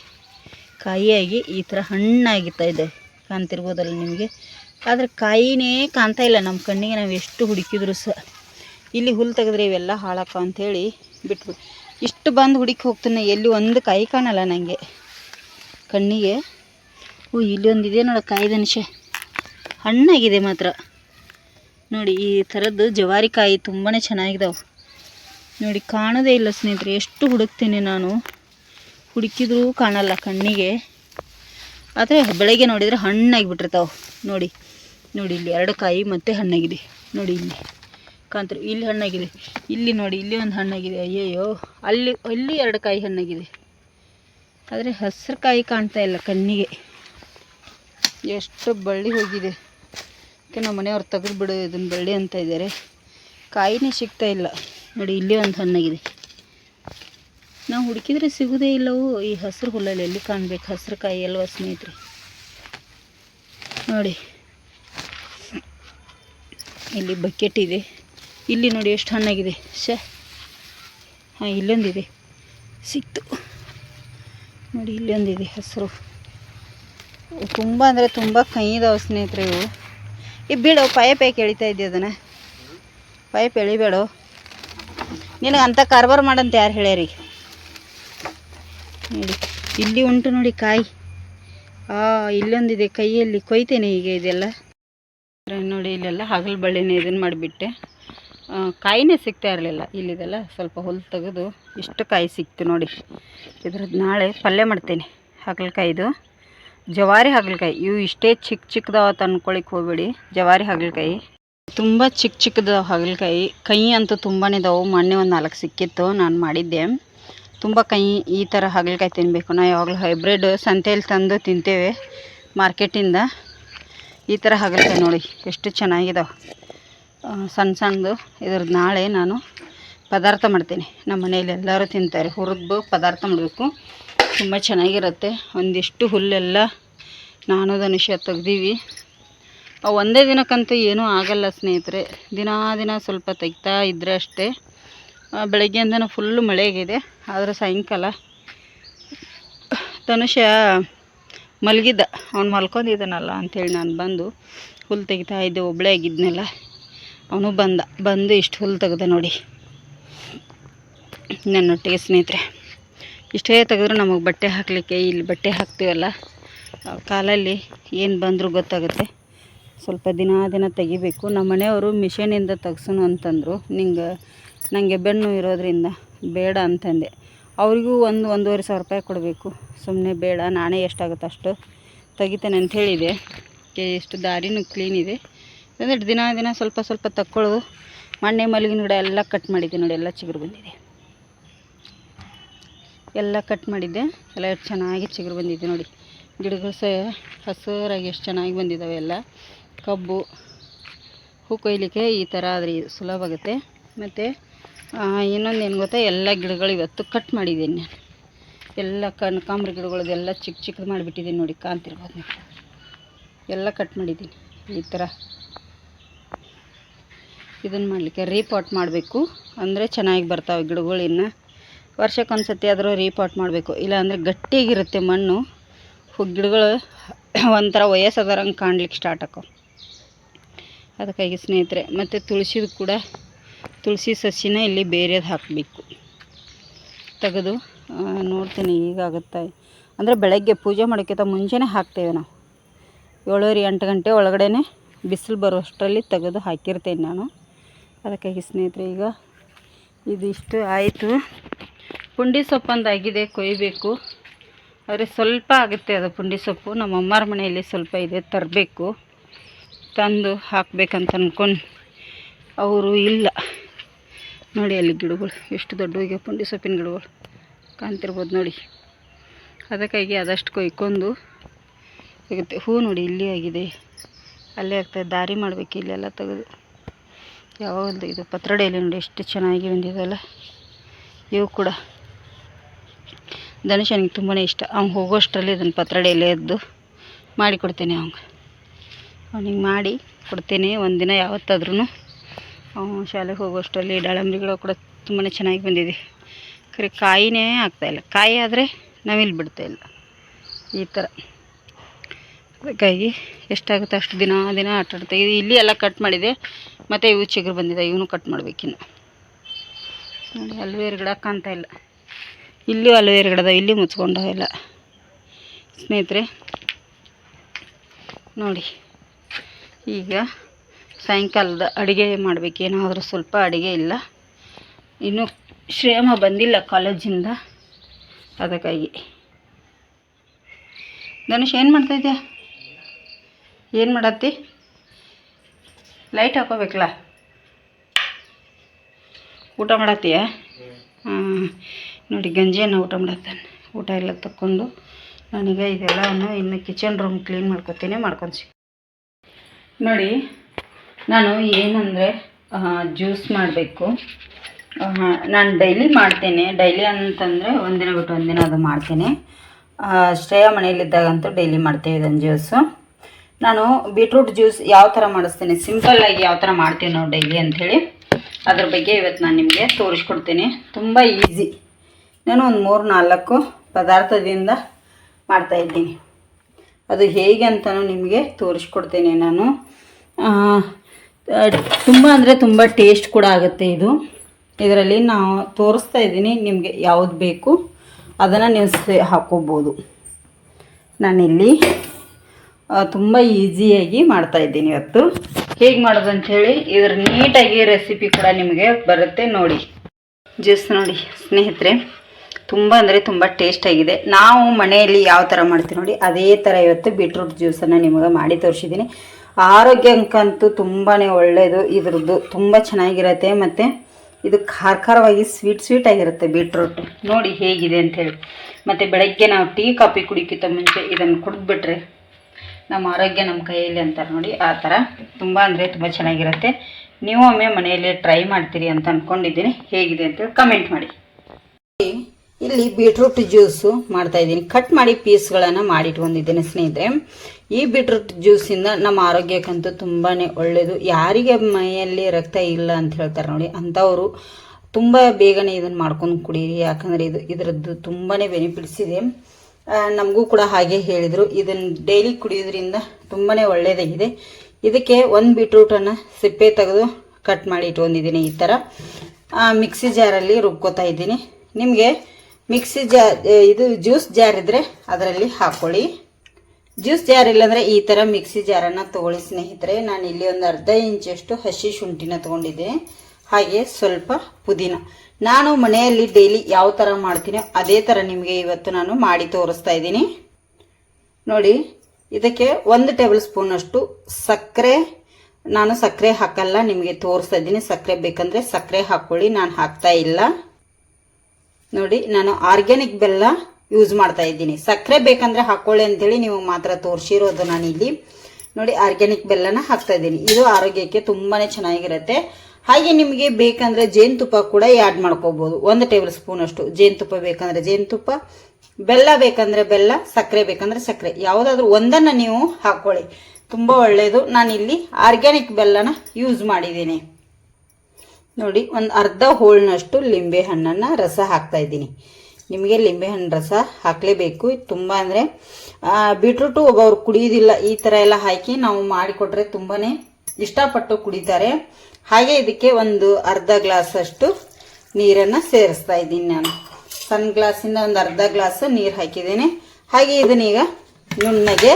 ಕಾಯಿಯಾಗಿ ಈ ಥರ ಹಣ್ಣಾಗಿತ್ತಾ ಇದೆ. ಕಾಣ್ತಿರ್ಬೋದಲ್ಲ ನಿಮಗೆ? ಆದರೆ ಕಾಯಿನೇ ಕಾಣ್ತಾ ಇಲ್ಲ. ನಮ್ಮ ಕಣ್ಣಿಗೆ ನಾವು ಎಷ್ಟು ಹುಡುಕಿದ್ರು ಸಹ. ಇಲ್ಲಿ ಹುಲ್ಲು ತೆಗೆದ್ರೆ ಇವೆಲ್ಲ ಹಾಳಕ್ಕ ಅಂಥೇಳಿ ಬಿಟ್ಬಿಟ್ಟು ಇಷ್ಟು ಬಂದು ಹುಡುಕಿ ಹೋಗ್ತಾನೆ, ಎಲ್ಲಿ ಒಂದು ಕಾಯಿ ಕಾಣಲ್ಲ ನನಗೆ ಕಣ್ಣಿಗೆ. ಓ ಇಲ್ಲಿ ಒಂದು ಇದೆ ನೋಡ ಕಾಯಿ ದನಿಷ ಹಣ್ಣಾಗಿದೆ ಮಾತ್ರ. ನೋಡಿ, ಈ ಥರದ್ದು ಜವಾರಿ ಕಾಯಿ ತುಂಬಾ ಚೆನ್ನಾಗಿದ್ದಾವೆ ನೋಡಿ, ಕಾಣೋದೇ ಇಲ್ಲ ಸ್ನೇಹಿತರೆ, ಎಷ್ಟು ಹುಡುಕ್ತೀನಿ ನಾನು. ಹುಡುಕಿದ್ರೂ ಕಾಣಲ್ಲ ಕಣ್ಣಿಗೆ. ಆದರೆ ಬೆಳಗ್ಗೆ ನೋಡಿದರೆ ಹಣ್ಣಾಗಿ ಬಿಟ್ಟಿರ್ತಾವೆ ನೋಡಿ ನೋಡಿ, ಇಲ್ಲಿ ಎರಡು ಕಾಯಿ ಮತ್ತೆ ಹಣ್ಣಾಗಿದೆ. ನೋಡಿ, ಇಲ್ಲಿ. ಕಾಂತರು ಇಲ್ಲಿ ಹಣ್ಣಾಗಿದೆ. ಇಲ್ಲಿ ನೋಡಿ, ಇಲ್ಲಿ ಒಂದು ಹಣ್ಣಾಗಿದೆ. ಅಯ್ಯಯ್ಯೋ, ಅಲ್ಲಿ ಅಲ್ಲಿ ಎರಡು ಕಾಯಿ ಹಣ್ಣಾಗಿದೆ. ಆದರೆ ಹಸಿರು ಕಾಯಿ ಕಾಣ್ತಾ ಇಲ್ಲ ಕಣ್ಣಿಗೆ. ಎಷ್ಟು ಬಳ್ಳಿ ಹೋಗಿದೆ. ಅದಕ್ಕೆ ನಮ್ಮ ಮನೆಯವ್ರು ತೆಗೆದು ಬಿಡು ಇದನ್ನು ಬಳ್ಳಿ ಅಂತ ಇದ್ದಾರೆ ಕಾಯಿನೇ ಸಿಗ್ತಾ ಇಲ್ಲ. ನೋಡಿ, ಇಲ್ಲಿ ಒಂದು ಹಣ್ಣಾಗಿದೆ. ನಾವು ಹುಡುಕಿದ್ರೆ ಸಿಗೋದೇ ಇಲ್ಲವು ಈ ಹಸಿರು ಹುಲ್ಲಲ್ಲಿ ಎಲ್ಲಿ ಕಾಣಬೇಕು? ಹಸಿರು ಕಾಯಿ ಅಲ್ವಾ ಸ್ನೇಹಿತರೆ? ನೋಡಿ. ಇಲ್ಲಿ ಬಕೆಟ್ ಇದೆ. ಇಲ್ಲಿ ನೋಡಿ ಎಷ್ಟು ಹಣ್ಣಾಗಿದೆ. ಶ ಹಾಂ, ಇಲ್ಲೊಂದಿದೆ. ಸಿಕ್ತು. ನೋಡಿ, ಇಲ್ಲೊಂದಿದೆ ಹಸಿರು. ತುಂಬ ಅಂದರೆ ತುಂಬ ಕೈದವು ಸ್ನೇಹಿತರೆ ಇವು. ಈ ಬಿಡು, ಪೈಪ್ ಯಾಕೆ ಎಳಿತಾ ಇದ್ದೆ ಅದನ್ನು? ಪೈಪ್ ಎಳಿಬೇಡು. ನಿನಗೆ ಅಂಥ ಕಾರ್ಬಾರ್ ಮಾಡಂತ ಯಾರು ಹೇಳ್ಯಾರಿ? ನೋಡಿ ಇಲ್ಲಿ ಉಂಟು ನೋಡಿ ಕಾಯಿ. ಆ, ಇಲ್ಲೊಂದಿದೆ, ಕೈಯಲ್ಲಿ ಕೊಯ್ತೇನೆ ಈಗ ಇದೆಲ್ಲ. ನೋಡಿ, ಇಲ್ಲೆಲ್ಲ ಹಗಲು ಬಳ್ಳಿನೇ ಇದನ್ನು ಮಾಡಿಬಿಟ್ಟೆ. ಕಾಯಿನೇ ಸಿಗ್ತಾ ಇರಲಿಲ್ಲ. ಇಲ್ಲಿದೆಲ್ಲ ಸ್ವಲ್ಪ ಹುಲ್ಲು ತೆಗೆದು ಇಷ್ಟು ಕಾಯಿ ಸಿಕ್ತು ನೋಡಿ. ಇದ್ರದ್ದು ನಾಳೆ ಪಲ್ಯ ಮಾಡ್ತೇನೆ, ಹಾಗಲಕಾಯಿದು. ಜವಾರಿ ಹಾಗಲಕಾಯಿ. ಇವು ಇಷ್ಟೇ ಚಿಕ್ಕ ಚಿಕ್ಕದಾವ ತಂದ್ಕೊಳಿಕ್ಕೆ ಹೋಗಬೇಡಿ. ಜವಾರಿ ಹಾಗಲಕಾಯಿ. ತುಂಬ ಚಿಕ್ಕ ಚಿಕ್ಕದ ಹಾಗಲಕಾಯಿ. ಕೈ ಅಂತೂ ತುಂಬಾ ಇದಾವೆ. ಮೊನ್ನೆ ಒಂದು ನಾಲ್ಕು ಸಿಕ್ಕಿತ್ತು. ನಾನು ಮಾಡಿದ್ದೆ. ತುಂಬ ಕೈ ಈ ಥರ ಹಾಗಲಕಾಯಿ ತಿನ್ನಬೇಕು ನಾವು ಯಾವಾಗಲೂ ಹೈಬ್ರಿಡ್ ಸಂತೆಯಲ್ಲಿ ತಂದು ತಿಂತೇವೆ ಮಾರ್ಕೆಟಿಂದ. ಈ ಥರ ಹಾಗಲಕಾಯಿ ನೋಡಿ, ಎಷ್ಟು ಚೆನ್ನಾಗಿದಾವೆ. ಸಣ್ಣ ಸಣ್ಣದು ಇದ್ರದ್ದು ನಾಳೆ ನಾನು ಪದಾರ್ಥ ಮಾಡ್ತೀನಿ. ನಮ್ಮ ಮನೇಲಿ ಎಲ್ಲರೂ ತಿಂತಾರೆ. ಹುರಿದು ಪದಾರ್ಥ ಮಾಡಬೇಕು. ತುಂಬ ಚೆನ್ನಾಗಿರುತ್ತೆ. ಒಂದಿಷ್ಟು ಹುಲ್ಲೆಲ್ಲ ನಾನು ಧನುಷ್ಯ ತೆಗ್ದೀವಿ. ಒಂದೇ ದಿನಕ್ಕಂತೂ ಏನೂ ಆಗಲ್ಲ ಸ್ನೇಹಿತರೆ. ದಿನ ದಿನ ಸ್ವಲ್ಪ ತೆಗಿತಾ ಇದ್ದರೆ ಅಷ್ಟೇ. ಬೆಳಗ್ಗೆಯಿಂದನೂ ಫುಲ್ಲು ಮಳೆಗಿದೆ. ಆದರೆ ಸಾಯಂಕಾಲ ಧನುಷ್ಯ ಮಲಗಿದ್ದ. ಅವ್ನು ಮಲ್ಕೊಂಡಿದ್ದಾನಲ್ಲ ಅಂಥೇಳಿ ನಾನು ಬಂದು ಹುಲ್ಲು ತೆಗಿತಾ ಇದ್ದೆ. ಒಬ್ಬಳೇ ಆಗಿದ್ನಲ್ಲ. ಅವನು ಬಂದ. ಬಂದು ಇಷ್ಟು ಹುಲ್ಲು ತೆಗೆದ ನೋಡಿ. ನನ್ನೊಟ್ಟಿಗೆ ಸ್ನೇಹಿತರೆ. ಇಷ್ಟೇ ತೆಗೆದ್ರು ನಮಗೆ ಬಟ್ಟೆ ಹಾಕಲಿಕ್ಕೆ ಇಲ್ಲಿ ಬಟ್ಟೆ ಹಾಕ್ತೀವಲ್ಲ ಕಾಲಲ್ಲಿ ಏನು ಬಂದರೂ ಗೊತ್ತಾಗುತ್ತೆ. ಸ್ವಲ್ಪ ದಿನ ದಿನ ತೆಗಿಬೇಕು. ನಮ್ಮ ಮನೆಯವರು ಮಿಷನಿಂದ ತೆಗ್ಸೋಣ ಅಂತಂದರು. ನಿಂಗೆ ನನಗೆ ಬೆನ್ನು ಇರೋದ್ರಿಂದ ಬೇಡ ಅಂತಂದೆ. ಅವರಿಗೂ ಒಂದು ಒಂದೂವರೆ ಸಾವಿರ ರೂಪಾಯಿ ಕೊಡಬೇಕು. ಸುಮ್ಮನೆ ಬೇಡ, ನಾನೇ ಎಷ್ಟಾಗುತ್ತೆ ಅಷ್ಟು ತೆಗಿತೇನೆ ಅಂತ ಹೇಳಿದೆ. ಎಷ್ಟು ದಾರಿನೂ ಕ್ಲೀನ್ ಇದೆ. ಅಂದರೆ ದಿನ ದಿನ ಸ್ವಲ್ಪ ಸ್ವಲ್ಪ ತಕ್ಕೊಳ್ಳೋದು. ಮಣ್ಣೆ ಮಲ್ಲಿಗಿನ ಗಿಡ ಎಲ್ಲ ಕಟ್ ಮಾಡಿದ್ದೆ ನೋಡಿ, ಎಲ್ಲ ಚಿಗುರು ಬಂದಿದೆ. ಎಲ್ಲ ಕಟ್ ಮಾಡಿದ್ದೆ. ಎಲ್ಲ ಎಷ್ಟು ಚೆನ್ನಾಗಿ ಚಿಗುರು ಬಂದಿದೆ ನೋಡಿ. ಗಿಡಗಳು ಸಹ ಹಸಿರಾಗಿ ಎಷ್ಟು ಚೆನ್ನಾಗಿ ಬಂದಿದ್ದಾವೆ ಎಲ್ಲ. ಕಬ್ಬು, ಹೂ ಕೊಯ್ಲಿಕ್ಕೆ ಈ ಥರ ಆದರೆ ಸುಲಭ ಆಗುತ್ತೆ. ಮತ್ತು ಇನ್ನೊಂದು ಏನು ಗೊತ್ತಾ? ಎಲ್ಲ ಗಿಡಗಳು ಇವತ್ತು ಕಟ್ ಮಾಡಿದ್ದೀನಿ ನಾನು. ಎಲ್ಲ ಕನಕಾಂಬ್ರ ಗಿಡಗಳದೆಲ್ಲ ಚಿಕ್ಕ ಚಿಕ್ಕದು ಮಾಡಿಬಿಟ್ಟಿದ್ದೀನಿ ನೋಡಿ ಕಾಂತಿರ್ಬೋದು ನೀವು. ಎಲ್ಲ ಕಟ್ ಮಾಡಿದ್ದೀನಿ ಈ ಥರ. ಇದನ್ನು ಮಾಡಲಿಕ್ಕೆ ರೀಪಾಟ್ ಮಾಡಬೇಕು. ಅಂದರೆ ಚೆನ್ನಾಗಿ ಬರ್ತಾವೆ ಗಿಡಗಳು ಇನ್ನು. ವರ್ಷಕ್ಕೊಂದು ಸತಿ ಆದರೂ ರೀಪಾಟ್ ಮಾಡಬೇಕು. ಇಲ್ಲಾಂದರೆ ಗಟ್ಟಿಯಾಗಿರುತ್ತೆ ಮಣ್ಣು. ಗಿಡಗಳು ಒಂಥರ ವಯಸ್ಸಾದರಂಗೆ ಕಾಣ್ಲಿಕ್ಕೆ ಸ್ಟಾರ್ಟ್ ಆಕವು ಅದಕ್ಕಾಗಿ ಸ್ನೇಹಿತರೆ, ಮತ್ತು ತುಳಸಿದು ಕೂಡ, ತುಳಸಿ ಸಸಿನ ಇಲ್ಲಿ ಬೇರೆದು ಹಾಕಬೇಕು. ತೆಗೆದು ನೋಡ್ತೀನಿ ಈಗಾಗುತ್ತೆ ಅಂದರೆ ಬೆಳಗ್ಗೆ ಪೂಜೆ ಮಾಡೋಕ್ಕಿಂತ ಮುಂಚೆನೇ ಹಾಕ್ತೇವೆ ನಾವು. ಏಳುವರೆ ಎಂಟು ಗಂಟೆ ಒಳಗಡೆ ಬಿಸಿಲು ಬರುವಷ್ಟರಲ್ಲಿ ತೆಗೆದು ಹಾಕಿರ್ತೇನೆ ನಾನು. ಅದಕ್ಕಾಗಿ ಸ್ನೇಹಿತರೆ, ಈಗ ಇದಿಷ್ಟು ಆಯಿತು. ಪುಂಡಿ ಸೊಪ್ಪೊಂದು ಆಗಿದೆ ಕೊಯ್ಬೇಕು. ಆದರೆ ಸ್ವಲ್ಪ ಆಗುತ್ತೆ ಅದು ಪುಂಡಿ ಸೊಪ್ಪು. ನಮ್ಮ ಅಮ್ಮರ ಮನೆಯಲ್ಲಿ ಸ್ವಲ್ಪ ಇದೆ, ತರಬೇಕು. ತಂದು ಹಾಕ್ಬೇಕಂತ ಅಂದ್ಕೊಂಡು ಅವರು ಇಲ್ಲ. ನೋಡಿ ಅಲ್ಲಿ ಗಿಡಗಳು, ಎಷ್ಟು ದೊಡ್ಡವಿಗೆ ಪುಂಡಿ ಸೊಪ್ಪಿನ ಗಿಡಗಳು. ಕಾಣ್ತಿರ್ಬೋದು ನೋಡಿ. ಅದಕ್ಕಾಗಿ ಅದಷ್ಟು ಕೊಯ್ಕೊಂಡು ಸಿಗುತ್ತೆ ಹೂ ನೋಡಿ, ಇಲ್ಲಿ ಆಗಿದೆ. ಅಲ್ಲೇ ಆಗ್ತದೆ ದಾರಿ ಮಾಡಬೇಕು ಇಲ್ಲೆಲ್ಲ ತೆಗೆದು. ಯಾವಾಗ ಇದು ಪತ್ರಡೆಯಲ್ಲಿ ನೋಡಿ, ಎಷ್ಟು ಚೆನ್ನಾಗಿ ಬಂದಿದೆಲ್ಲ ಇವು ಕೂಡ. ಧನುಷನಿಗೆ ತುಂಬಾ ಇಷ್ಟ. ಅವ್ನು ಹೋಗೋಷ್ಟರಲ್ಲಿ ಇದನ್ನು ಪತ್ರೊಡೆ ಎಲೆ ಎದ್ದು ಮಾಡಿ ಕೊಡ್ತೇನೆ ಅವ್ಗೆ ಅವನಿಗೆ ಮಾಡಿ ಕೊಡ್ತೇನೆ ಒಂದಿನ ಯಾವತ್ತಾದ್ರೂ ಅವನು ಶಾಲೆಗೆ ಹೋಗೋಷ್ಟರಲ್ಲಿ ದಾಳಂಬ್ರಿಗಳು ಕೂಡ ತುಂಬಾ ಚೆನ್ನಾಗಿ ಬಂದಿದೆ. ಖರೆ ಕಾಯಿನೇ ಆಗ್ತಾಯಿಲ್ಲ ಕಾಯಿ ಆದರೆ ನಾವಿಲ್ಲಿ ಬಿಡ್ತಾಯಿಲ್ಲ ಈ ಥರ ಅದಕ್ಕಾಗಿ ಎಷ್ಟಾಗುತ್ತೆ ಅಷ್ಟು ದಿನ ದಿನ ಆಟಾಡ್ತಾ ಇದು ಇಲ್ಲಿ ಎಲ್ಲ ಕಟ್ ಮಾಡಿದೆ. ಮತ್ತು ಇವು ಚಿಗುರು ಬಂದಿದೆ ಇವನು ಕಟ್ ಮಾಡಬೇಕಿನ್ನು. ನೋಡಿ, ಅಲ್ವೇರ್ ಗಿಡ ಕಾಣ್ತಾ ಇಲ್ಲ. ಇಲ್ಲೂ ಅಲ್ವೇರು ಗಿಡದ ಇಲ್ಲಿ ಮುಚ್ಕೊಂಡವೆಲ್ಲ ಸ್ನೇಹಿತರೆ, ನೋಡಿ. ಈಗ ಸಾಯಂಕಾಲದ ಅಡುಗೆ ಮಾಡಬೇಕು. ಏನಾದರೂ ಸ್ವಲ್ಪ ಅಡುಗೆ ಇಲ್ಲ. ಇನ್ನೂ ಶ್ರೇಮ ಬಂದಿಲ್ಲ ಕಾಲೇಜಿಂದ. ಅದಕ್ಕಾಗಿ. ಧನುಷ್, ಏನು ಮಾಡ್ತಾಯಿದ್ಯಾ ಏನು ಮಾಡತ್ತಿ? ಲೈಟ್ ಹಾಕೋಬೇಕಲ್ಲ? ಊಟ ಮಾಡತ್ತೀಯ? ಹಾಂ ನೋಡಿ, ಗಂಜಿಯನ್ನು ಊಟ ಮಾಡತ್ತಾನೆ. ಊಟ ಎಲ್ಲ ತಕ್ಕೊಂಡು ನಾನೀಗ ಇದೆಲ್ಲವನ್ನು ಇನ್ನು ಕಿಚನ್ ರೂಮ್ ಕ್ಲೀನ್ ಮಾಡ್ಕೊತೀನಿ, ಮಾಡ್ಕೊಂಡು ಸಿಗ್ ನೋಡಿ, ನಾನು ಏನಂದರೆ ಜ್ಯೂಸ್ ಮಾಡಬೇಕು. ನಾನು ಡೈಲಿ ಮಾಡ್ತೇನೆ. ಡೈಲಿ ಅಂತಂದರೆ ಒಂದಿನ ಬಿಟ್ಟು ಒಂದಿನ ಅದು ಮಾಡ್ತೇನೆ. ಶ್ರೇಯ ಮನೆಯಲ್ಲಿದ್ದಾಗಂತೂ ಡೈಲಿ ಮಾಡ್ತೇವೆ ಇದನ್ನು ಜ್ಯೂಸು ನಾನು ಬೀಟ್ರೂಟ್ ಜ್ಯೂಸ್ ಯಾವ ಥರ ಮಾಡಿಸ್ತೇನೆ? ಸಿಂಪಲ್ಲಾಗಿ ಯಾವ ಥರ ಮಾಡ್ತೀವಿ ನಾವು ಡೈಲಿ ಅಂಥೇಳಿ, ಅದ್ರ ಬಗ್ಗೆ ಇವತ್ತು ನಾನು ನಿಮಗೆ ತೋರಿಸ್ಕೊಡ್ತೀನಿ. ತುಂಬ ಈಸಿ ನಾನು ಒಂದು ಮೂರು ನಾಲ್ಕು ಪದಾರ್ಥದಿಂದ ಮಾಡ್ತಾಯಿದ್ದೀನಿ ಅದು ಹೇಗೆ ಅಂತಲೂ ನಿಮಗೆ ತೋರಿಸ್ಕೊಡ್ತೇನೆ ನಾನು. ತುಂಬ ಅಂದರೆ ತುಂಬ ಟೇಸ್ಟ್ ಕೂಡ ಆಗುತ್ತೆ ಇದು. ಇದರಲ್ಲಿ ನಾವು ತೋರಿಸ್ತಾ ಇದ್ದೀನಿ ನಿಮಗೆ ಯಾವುದು ಬೇಕು. ಅದನ್ನು ನೀವು ಸೇ ಹಾಕ್ಕೋಬೋದು ನಾನಿಲ್ಲಿ ತುಂಬ ಈಸಿಯಾಗಿ ಮಾಡ್ತಾಯಿದ್ದೀನಿ ಇವತ್ತು. ಹೇಗೆ ಮಾಡೋದು ಅಂಥೇಳಿ ಇದ್ರ ನೀಟಾಗಿ ರೆಸಿಪಿ ಕೂಡ ನಿಮಗೆ ಬರುತ್ತೆ ನೋಡಿ. ಜ್ಯೂಸ್ ನೋಡಿ, ಸ್ನೇಹಿತರೆ. ತುಂಬ ಅಂದರೆ ತುಂಬ ಟೇಸ್ಟಾಗಿದೆ ನಾವು ಮನೆಯಲ್ಲಿ ಯಾವ ಥರ ಮಾಡ್ತೀವಿ ನೋಡಿ, ಅದೇ ಥರ ಇವತ್ತು ಬೀಟ್ರೂಟ್ ಜ್ಯೂಸನ್ನು ನಿಮಗೆ ಮಾಡಿ ತೋರಿಸಿದ್ದೀನಿ. ಆರೋಗ್ಯಕ್ಕಂತೂ ತುಂಬಾ ಒಳ್ಳೆಯದು ಇದ್ರದ್ದು ತುಂಬ ಚೆನ್ನಾಗಿರುತ್ತೆ ಮತ್ತು ಇದು ಖಾರ ಖಾರವಾಗಿ ಸ್ವೀಟ್ ಸ್ವೀಟ್ ಆಗಿರುತ್ತೆ ಬೀಟ್ರೂಟ್ ನೋಡಿ ಹೇಗಿದೆ ಅಂಥೇಳಿ ಮತ್ತು ಬೆಳಗ್ಗೆ ನಾವು ಟೀ, ಕಾಫಿ ಕುಡಿಯೋಕ್ಕಿಂತ ಮುಂಚೆ ಇದನ್ನು ಕುಡಿದ್ಬಿಟ್ರೆ ನಮ್ಮ ಆರೋಗ್ಯ ನಮ್ಮ ಕೈಯಲ್ಲಿ ಅಂತಾರೆ ನೋಡಿ, ಆ ಥರ ತುಂಬ ಅಂದರೆ ತುಂಬ ಚೆನ್ನಾಗಿರುತ್ತೆ. ನೀವು ಒಮ್ಮೆ ಮನೆಯಲ್ಲಿ ಟ್ರೈ ಮಾಡ್ತೀರಿ ಅಂತ ಅಂದ್ಕೊಂಡಿದ್ದೀನಿ ಹೇಗಿದೆ ಅಂತೇಳಿ ಕಮೆಂಟ್ ಮಾಡಿ. ಇಲ್ಲಿ ಬೀಟ್ರೂಟ್ ಜ್ಯೂಸು ಮಾಡ್ತಾ ಇದ್ದೀನಿ. ಕಟ್ ಮಾಡಿ ಪೀಸ್ಗಳನ್ನು ಮಾಡಿ ಇಟ್ಕೊಂಡಿದ್ದೇನೆ ಸ್ನೇಹಿತರೆ. ಈ ಬೀಟ್ರೂಟ್ ಜ್ಯೂಸಿಂದ ನಮ್ಮ ಆರೋಗ್ಯಕ್ಕಂತೂ ತುಂಬಾ ಒಳ್ಳೆಯದು ಯಾರಿಗೆ ಮೈಯಲ್ಲಿ ರಕ್ತ ಇಲ್ಲ ಅಂತ ಹೇಳ್ತಾರೆ ನೋಡಿ, ಅಂಥವರು ತುಂಬ ಬೇಗನೆ ಇದನ್ನು ಮಾಡ್ಕೊಂಡು ಕುಡೀರಿ. ಯಾಕಂದರೆ ಇದು ಇದರದ್ದು ತುಂಬಾ ಬೆನಿಫಿಟ್ಸ್ ಇದೆ. ನಮಗೂ ಕೂಡ ಹಾಗೆ ಹೇಳಿದರು. ಇದನ್ನು ಡೈಲಿ ಕುಡಿಯೋದ್ರಿಂದ ತುಂಬಾ ಒಳ್ಳೆಯದಾಗಿದೆ ಇದಕ್ಕೆ ಒಂದು ಬೀಟ್ರೂಟನ್ನು ಸಿಪ್ಪೆ ತೆಗೆದು ಕಟ್ ಮಾಡಿ ಇಟ್ಕೊಂಡಿದ್ದೀನಿ ಈ ಥರ ಮಿಕ್ಸಿ ಜಾರಲ್ಲಿ ರುಬ್ಕೋತಾ ಇದ್ದೀನಿ. ನಿಮಗೆ ಮಿಕ್ಸಿ ಜಾ ಇದು ಜ್ಯೂಸ್ ಜಾರ್ ಇದ್ರೆ ಅದರಲ್ಲಿ ಹಾಕ್ಕೊಳ್ಳಿ ಜ್ಯೂಸ್ ಜಾರ್ ಇಲ್ಲಾಂದರೆ ಈ ಥರ ಮಿಕ್ಸಿ ಜಾರನ್ನು ತಗೊಳ್ಳಿ ಸ್ನೇಹಿತರೆ. ನಾನು ಇಲ್ಲಿ ಒಂದು ಅರ್ಧ ಇಂಚಷ್ಟು ಹಸಿ ಶುಂಠಿನ ತೊಗೊಂಡಿದ್ದೆ. ಹಾಗೆ ಸ್ವಲ್ಪ ಪುದೀನ. ನಾನು ಮನೆಯಲ್ಲಿ ಡೈಲಿ ಯಾವ ಥರ ಮಾಡ್ತೀನಿ ಅದೇ ಥರ ನಿಮಗೆ ಇವತ್ತು ನಾನು ಮಾಡಿ ತೋರಿಸ್ತಾ ಇದ್ದೀನಿ. ನೋಡಿ, ಇದಕ್ಕೆ ಒಂದು ಟೇಬಲ್ ಸ್ಪೂನಷ್ಟು ಸಕ್ಕರೆ. ನಾನು ಸಕ್ಕರೆ ಹಾಕಲ್ಲ, ನಿಮಗೆ ತೋರಿಸ್ತಾ ಇದ್ದೀನಿ. ಸಕ್ಕರೆ ಬೇಕಂದರೆ ಸಕ್ಕರೆ ಹಾಕ್ಕೊಳ್ಳಿ ನಾನು ಹಾಕ್ತಾ ಇಲ್ಲ. ನೋಡಿ, ನಾನು ಆರ್ಗ್ಯಾನಿಕ್ ಬೆಲ್ಲ ಯೂಸ್ ಮಾಡ್ತಾ ಇದ್ದೀನಿ. ಸಕ್ಕರೆ ಬೇಕಂದ್ರೆ ಹಾಕೊಳ್ಳಿ ಅಂತೇಳಿ ನೀವು ಮಾತ್ರ ತೋರಿಸಿರೋದು ನಾನು ಇಲ್ಲಿ ನೋಡಿ ಆರ್ಗ್ಯಾನಿಕ್ ಬೆಲ್ಲನ ಹಾಕ್ತಾ ಇದ್ದೀನಿ. ಇದು ಆರೋಗ್ಯಕ್ಕೆ ತುಂಬಾನೇ ಚೆನ್ನಾಗಿರುತ್ತೆ. ಹಾಗೆ ನಿಮಗೆ ಬೇಕಂದ್ರೆ ಜೇನುತುಪ್ಪ ಕೂಡ ಆ್ಯಡ್ ಮಾಡ್ಕೋಬಹುದು ಒಂದು ಟೇಬಲ್ ಸ್ಪೂನ್ ಅಷ್ಟು. ಜೇನುತುಪ್ಪ ಬೇಕಂದ್ರೆ ಜೇನುತುಪ್ಪ, ಬೆಲ್ಲ ಬೇಕಂದ್ರೆ ಬೆಲ್ಲ, ಸಕ್ಕರೆ ಬೇಕಂದ್ರೆ ಸಕ್ಕರೆ. ಯಾವುದಾದ್ರೂ ಒಂದನ್ನು ನೀವು ಹಾಕ್ಕೊಳ್ಳಿ ತುಂಬ ಒಳ್ಳೆಯದು ನಾನಿಲ್ಲಿ ಆರ್ಗ್ಯಾನಿಕ್ ಬೆಲ್ಲನ ಯೂಸ್ ಮಾಡಿದ್ದೀನಿ. ನೋಡಿ, ಒಂದು ಅರ್ಧ ಹೋಳಿನಷ್ಟು ಲಿಂಬೆ ಹಣ್ಣನ್ನು ರಸ ಹಾಕ್ತಾ ಇದ್ದೀನಿ. ನಿಮಗೆ ಲಿಂಬೆಹಣ್ಣು ರಸ ಹಾಕಲೇಬೇಕು. ತುಂಬ ಅಂದರೆ ಬೀಟ್ರೂಟು ಒಬ್ಬರು ಕುಡಿಯೋದಿಲ್ಲ ಈ ಥರ ಎಲ್ಲ ಹಾಕಿ ನಾವು ಮಾಡಿಕೊಟ್ರೆ ತುಂಬಾ ಇಷ್ಟಪಟ್ಟು ಕುಡಿತಾರೆ. ಹಾಗೆ ಇದಕ್ಕೆ ಒಂದು ಅರ್ಧ ಗ್ಲಾಸಷ್ಟು ನೀರನ್ನು ಸೇರಿಸ್ತಾ ಇದ್ದೀನಿ ನಾನು. ಸಣ್ಣ ಗ್ಲಾಸಿಂದ ಒಂದು ಅರ್ಧ ಗ್ಲಾಸ್ ನೀರು ಹಾಕಿದ್ದೇನೆ. ಹಾಗೆ ಇದನ್ನೀಗ ನುಣ್ಣಗೆ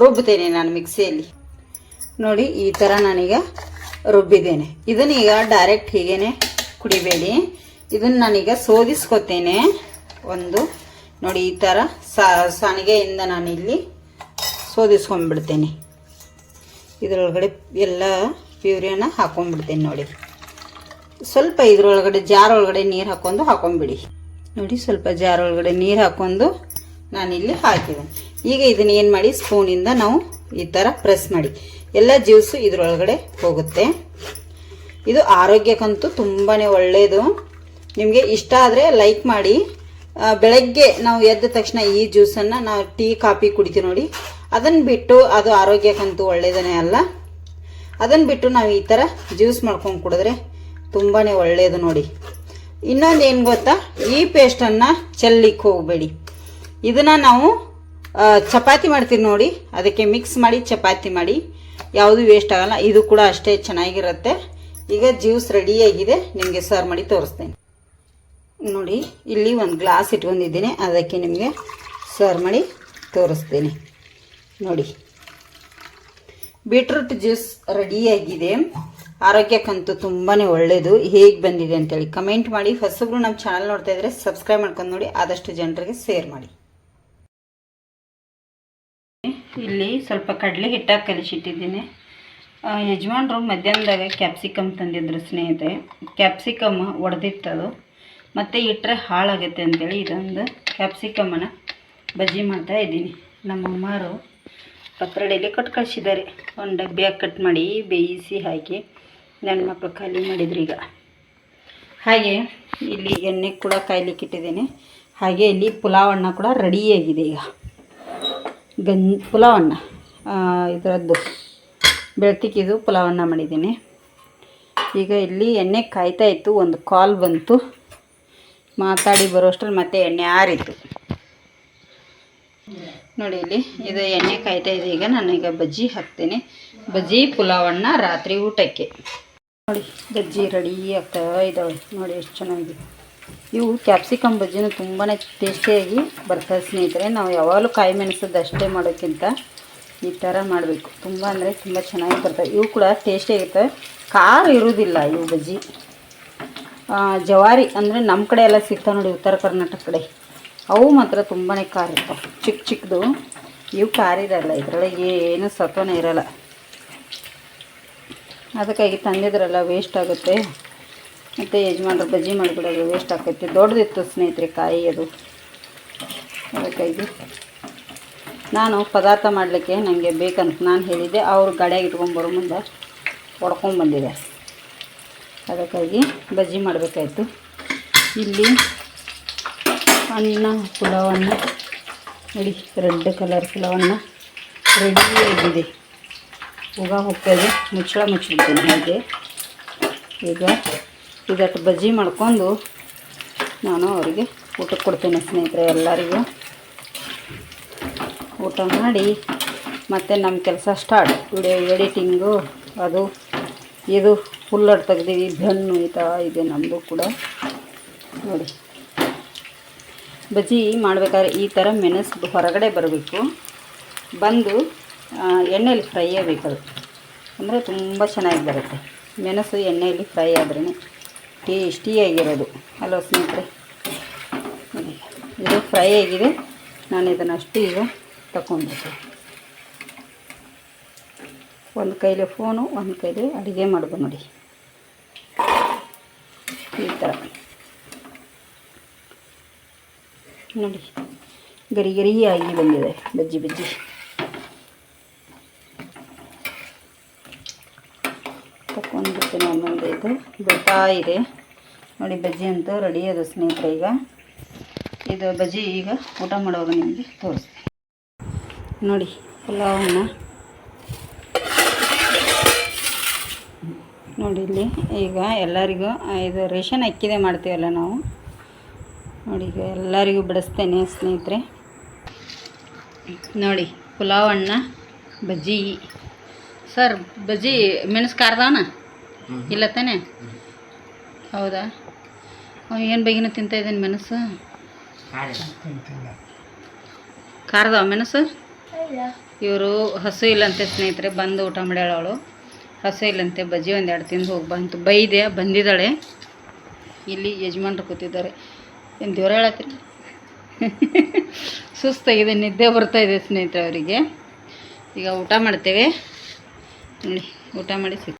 ರುಬ್ಬುತ್ತೇನೆ ನಾನು ಮಿಕ್ಸಿಯಲ್ಲಿ. ನೋಡಿ, ಈ ಥರ ನಾನೀಗ ರುಬ್ಬಿದ್ದೇನೆ. ಇದನ್ನೀಗ ಡೈರೆಕ್ಟ್ ಹೀಗೇನೆ ಕುಡಿಬೇಡಿ. ಇದನ್ನ ನಾನೀಗ ಸೋದಿಸ್ಕೊತೇನೆ. ಒಂದು, ನೋಡಿ, ಈ ಥರ ಸಾಣಿಗೆಯಿಂದ ನಾನಿಲ್ಲಿ ಸೋದಿಸ್ಕೊಂಡ್ಬಿಡ್ತೇನೆ. ಇದರೊಳಗಡೆ ಎಲ್ಲ ಪ್ಯೂರಿಯನ್ನು ಹಾಕೊಂಡ್ಬಿಡ್ತೇನೆ ನೋಡಿ. ಸ್ವಲ್ಪ ಇದ್ರೊಳಗಡೆ ಜಾರ್ ಒಳಗಡೆ ನೀರು ಹಾಕೊಂಡು ಹಾಕೊಂಡ್ಬಿಡಿ. ನೋಡಿ, ಸ್ವಲ್ಪ ಜಾರ್ ಒಳಗಡೆ ನೀರು ಹಾಕೊಂಡು ನಾನಿಲ್ಲಿ ಹಾಕಿದೆ ಈಗ ಇದನ್ನ ಏನು ಮಾಡಿ ಸ್ಪೂನಿಂದ ನಾವು ಈ ಥರ ಪ್ರೆಸ್ ಮಾಡಿ. ಎಲ್ಲ ಜ್ಯೂಸು ಇದರೊಳಗಡೆ ಹೋಗುತ್ತೆ. ಇದು ಆರೋಗ್ಯಕ್ಕಂತೂ ತುಂಬಾ ಒಳ್ಳೆಯದು ನಿಮಗೆ ಇಷ್ಟ ಆದರೆ ಲೈಕ್ ಮಾಡಿ. ಬೆಳಗ್ಗೆ ನಾವು ಎದ್ದ ತಕ್ಷಣ ಈ ಜ್ಯೂಸನ್ನು ನಾವು ಟೀ, ಕಾಫಿ ಕುಡಿತೀವಿ ನೋಡಿ. ಅದನ್ನು ಬಿಟ್ಟು ಅದು ಆರೋಗ್ಯಕ್ಕಂತೂ ಒಳ್ಳೆಯದೇ ಅಲ್ಲ. ಅದನ್ನು ಬಿಟ್ಟು ನಾವು ಈ ಥರ ಜ್ಯೂಸ್ ಮಾಡ್ಕೊಂಡು ಕುಡಿದ್ರೆ ತುಂಬಾ ಒಳ್ಳೆಯದು ನೋಡಿ. ಇನ್ನೊಂದು ಏನು ಗೊತ್ತಾ? ಈ ಪೇಸ್ಟನ್ನು ಚೆಲ್ಲಿಕ್ಕೆ ಹೋಗಬೇಡಿ. ಇದನ್ನು ನಾವು ಚಪಾತಿ ಮಾಡ್ತೀವಿ ನೋಡಿ. ಅದಕ್ಕೆ ಮಿಕ್ಸ್ ಮಾಡಿ ಚಪಾತಿ ಮಾಡಿ. ಯಾವುದು ವೇಸ್ಟ್ ಆಗಲ್ಲ, ಇದು ಕೂಡ ಅಷ್ಟೇ ಚೆನ್ನಾಗಿರುತ್ತೆ. ಈಗ ಜ್ಯೂಸ್ ರೆಡಿಯಾಗಿದೆ ನಿಮಗೆ ಸರ್ವ್ ಮಾಡಿ ತೋರಿಸ್ತೇನೆ. ನೋಡಿ, ಇಲ್ಲಿ ಒಂದು ಗ್ಲಾಸ್ ಇಟ್ಕೊಂಡಿದ್ದೀನಿ ಅದಕ್ಕೆ ನಿಮಗೆ ಸರ್ವ್ ಮಾಡಿ ತೋರಿಸ್ತೀನಿ. ನೋಡಿ. ಬೀಟ್ರೂಟ್ ಜ್ಯೂಸ್ ರೆಡಿಯಾಗಿದೆ ಆರೋಗ್ಯಕ್ಕಂತೂ ತುಂಬಾ ಒಳ್ಳೆಯದು ಹೇಗೆ ಬಂದಿದೆ ಅಂತೇಳಿ ಕಮೆಂಟ್ ಮಾಡಿ. ಹೊಸಬ್ರು ನಮ್ಮ ಚಾನಲ್ ನೋಡ್ತಾ ಇದ್ರೆ ಸಬ್ಸ್ಕ್ರೈಬ್ ಮಾಡ್ಕೊಂಡು ನೋಡಿ, ಆದಷ್ಟು ಜನರಿಗೆ ಶೇರ್ ಮಾಡಿ. ಇಲ್ಲಿ ಸ್ವಲ್ಪ ಕಡಲೆ ಹಿಟ್ಟಾಗಿ ಕಲಿಸಿಟ್ಟಿದ್ದೀನಿ. ಯಜಮಾನರು ಮಧ್ಯಾಹ್ನದಾಗ ಕ್ಯಾಪ್ಸಿಕಮ್ ತಂದಿದ್ರು ಸ್ನೇಹಿತೆ. ಕ್ಯಾಪ್ಸಿಕಮ್ ಒಡೆದಿತ್ತದು. ಮತ್ತು ಇಟ್ಟರೆ ಹಾಳಾಗುತ್ತೆ ಅಂತೇಳಿ ಇದೊಂದು ಕ್ಯಾಪ್ಸಿಕಮನ್ನು ಬಜ್ಜಿ ಮಾಡ್ತಾ ಇದ್ದೀನಿ. ನಮ್ಮ ಅಮ್ಮಾರು ಪತ್ರೊಡೆಯಲ್ಲಿ ಕೊಟ್ಟು ಕಳಿಸಿದ್ದಾರೆ. ಒಂದು ಡಬ್ಬಿಯಾಗಿ ಕಟ್ ಮಾಡಿ ಬೇಯಿಸಿ ಹಾಕಿ. ನನ್ನ ಮಕ್ಕಳು ಖಾಲಿ ಮಾಡಿದ್ರು ಈಗ. ಹಾಗೆ ಇಲ್ಲಿ ಎಣ್ಣೆ ಕೂಡ ಕಾಯ್ಲಿಕ್ಕೆ ಇಟ್ಟಿದ್ದೀನಿ ಹಾಗೆ ಇಲ್ಲಿ ಪುಲಾವ್ ಅನ್ನ ಕೂಡ ರೆಡಿಯಾಗಿದೆ ಈಗ. ಗನ್ ಪುಲಾವನ್ನ ಇದರದ್ದು. ಬೆಳ್ತಿಕ್ಕಿದು ಪುಲಾವನ್ನ ಮಾಡಿದ್ದೀನಿ. ಈಗ ಇಲ್ಲಿ ಎಣ್ಣೆ ಕಾಯ್ತಾ ಇತ್ತು, ಒಂದು ಕಾಲ್ ಬಂತು. ಮಾತಾಡಿ ಬರೋಷ್ಟ್ರಲ್ಲಿ ಮತ್ತೆ ಎಣ್ಣೆ ಆರಿತು. ನೋಡಿ ಇಲ್ಲಿ, ಇದು ಎಣ್ಣೆ ಕಾಯ್ತಾ ಇದೆ. ಈಗ ನಾನೀಗ ಬಜ್ಜಿ ಹಾಕ್ತೇನೆ. ಬಜ್ಜಿ ಪುಲಾವನ್ನ ರಾತ್ರಿ ಊಟಕ್ಕೆ. ನೋಡಿ, ಬಜ್ಜಿ ರೆಡಿ ಆಗ್ತಾ ಇದ್ದಾವೆ ನೋಡಿ, ಎಷ್ಟು ಚೆನ್ನಾಗಿದೆ. ಇವು ಕ್ಯಾಪ್ಸಿಕಮ್ ಬಜ್ಜಿನೂ ತುಂಬಾ ಟೇಸ್ಟಿಯಾಗಿ ಬರ್ತದೆ ಸ್ನೇಹಿತರೆ. ನಾವು ಯಾವಾಗಲೂ ಕಾಯಿ ಮೆಣಸದ್ದು ಅಷ್ಟೇ ಮಾಡೋಕ್ಕಿಂತ ಈ ಥರ ಮಾಡಬೇಕು. ತುಂಬ ಅಂದರೆ ತುಂಬ ಚೆನ್ನಾಗಿ ಬರ್ತವೆ ಇವು ಕೂಡ ಟೇಸ್ಟಿಯಾಗಿರ್ತವೆ ಖಾರ ಇರುವುದಿಲ್ಲ ಇವು ಬಜ್ಜಿ. ಜವಾರಿ ಅಂದರೆ ನಮ್ಮ ಕಡೆ ಎಲ್ಲ ಸಿಗ್ತಾವೆ ನೋಡಿ ಉತ್ತರ ಕರ್ನಾಟಕ ಕಡೆ. ಅವು ಮಾತ್ರ ತುಂಬಾ ಖಾರ ಇರ್ತವೆ. ಚಿಕ್ಕ ಚಿಕ್ಕದು ಇವು ಖಾರ ಇರಲ್ಲ, ಇದರೊಳಗೆ ಏನು ಸತ್ವನೇ ಇರಲ್ಲ. ಅದಕ್ಕಾಗಿ ತಂದಿದ್ರಲ್ಲ ವೇಸ್ಟ್ ಆಗುತ್ತೆ. ಮತ್ತು ಯಜಮಾನ್ರು ಬಜ್ಜಿ ಮಾಡಿಬಿಡೋದು ವೇಸ್ಟ್ ಆಕೈತಿ. ದೊಡ್ಡದಿತ್ತು ಸ್ನೇಹಿತರೆ ಕಾಯಿ ಅದು. ಅದಕ್ಕಾಗಿ ನಾನು ಪದಾರ್ಥ ಮಾಡಲಿಕ್ಕೆ ನನಗೆ ಬೇಕಂತ ನಾನು ಹೇಳಿದ್ದೆ. ಅವರು ಗಾಡಿಯಾಗ ಇಟ್ಕೊಂಬರೋ ಮುಂದೆ ಹೊಡ್ಕೊಂಬಂದಿದೆ ಅದಕ್ಕಾಗಿ ಬಜ್ಜಿ ಮಾಡಬೇಕಾಯ್ತು. ಇಲ್ಲಿ ಅನ್ನ ಪುಲಾವನ್ನು, ನೋಡಿ, ರೆಡ್ ಕಲರ್ ಪುಲಾವನ್ನ ರೆಡಿಯಾಗಿದೆ ಹೋಗ ಹೋಗ್ತಾಯಿದೆ ಮುಚ್ಚಳ ಮುಚ್ಚಿಡ್ತೀನಿ ಹಾಗೆ. ಈಗ ಇದಟ್ಟು ಬಜ್ಜಿ ಮಾಡ್ಕೊಂಡು ನಾನು ಅವರಿಗೆ ಊಟ ಕೊಡ್ತೇನೆ ಸ್ನೇಹಿತರೆ ಎಲ್ಲರಿಗೂ. ಊಟ ಮಾಡಿ ಮತ್ತು ನಮ್ಮ ಕೆಲಸ ಸ್ಟಾರ್ಟ್ ವಿಡಿಯೋ ಎಡಿಟಿಂಗು ಅದು, ಇದು ಫುಲ್ಲರ್ ತೆಗ್ದೀವಿ. ಬೆನ್ನು ಈ ಥರ ಇದೆ ನಮ್ಮದು ಕೂಡ. ನೋಡಿ. ಬಜ್ಜಿ ಮಾಡಬೇಕಾದ್ರೆ ಈ ಥರ ಮೆಣಸು ಹೊರಗಡೆ ಬರಬೇಕು. ಬಂದು ಎಣ್ಣೆಯಲ್ಲಿ ಫ್ರೈ ಆಗಬೇಕದು ಅಂದರೆ ತುಂಬ ಚೆನ್ನಾಗಿ ಬರುತ್ತೆ. ಮೆಣಸು ಎಣ್ಣೆಯಲ್ಲಿ ಫ್ರೈ ಆದ್ರೇ ಟೇಸ್ಟಿಯಾಗಿರೋದು ಹಲೋ ಸ್ನೇಹಿತರೆ. ಇದು ಫ್ರೈ ಆಗಿದೆ ನಾನು ಇದನ್ನು ಅಷ್ಟು ಈಗ ತಗೊಂಡ್ಬಿಟ್ಟೆ ಒಂದು ಕೈಲಿ ಫೋನು ಒಂದು ಕೈಲಿ ಅಡುಗೆ ಮಾಡೋದು ನೋಡಿ. ಈ ಥರ ನೋಡಿ, ಗರಿ ಗರಿ ಆಗಿ ಬಂದಿದೆ, ಬಜ್ಜಿ ಬಜ್ಜಿ. ಒಂದೊಂದು ಇದು ಬಿಡ್ತಾ ಇದೆ. ನೋಡಿ, ಬಜ್ಜಿ ಅಂತೂ ರೆಡಿ ಅದು ಸ್ನೇಹಿತರೆ ಈಗ. ಇದು ಬಜ್ಜಿ ಈಗ ಊಟ ಮಾಡುವಾಗ ನಿಮಗೆ ತೋರಿಸ್ತೀನಿ. ನೋಡಿ ಪಲಾವನ್ನ ನೋಡಿ, ಇಲ್ಲಿ ಈಗ ಎಲ್ಲರಿಗೂ ಇದು ರೇಷನ್ ಅಕ್ಕಿದೆ ಮಾಡ್ತೀವಲ್ಲ ನಾವು. ನೋಡಿ, ಈಗ ಎಲ್ಲರಿಗೂ ಬಿಡಿಸ್ತೇನೆ ಸ್ನೇಹಿತರೆ. ನೋಡಿ, ಪುಲಾವ್ ಅಣ್ಣ ಬಜ್ಜಿ. ಸರ್, ಬಜ್ಜಿ ಮೆಣಸು ಖಾರದವನ ಇಲ್ಲ ತಾನೆ? ಹೌದಾ? ಏನು ಬೇಗಿನ ತಿಂತ ಇದ್ದೀನಿ ಮೆಣಸು? ಖಾರದವ ಮೆಣಸು? ಇವರು ಹಸು ಇಲ್ಲಂತೆ ಸ್ನೇಹಿತರೆ, ಬಂದು ಊಟ ಮಾಡ್ಯಾಳ ಅವಳು ಹಸು ಇಲ್ಲಂತೆ, ಬಜ್ಜಿ ಒಂದೆರಡು ತಿಂದು ಹೋಗಿ ಬಂತು. ಬೈದೆ, ಬಂದಿದ್ದಾಳೆ. ಇಲ್ಲಿ ಯಜಮಾನ್ರು ಕೂತಿದ್ದಾರೆ. ಏನು ದೇವ್ರ ಹೇಳತ್ತೀರಿ ಸುಸ್ತಾಗಿದೆ, ನಿದ್ದೆ ಬರ್ತಾ ಇದೆ ಸ್ನೇಹಿತರೆ ಅವರಿಗೆ. ಈಗ ಊಟ ಮಾಡ್ತೇವೆ. ನೋಡಿ, ಊಟ ಮಾಡಿ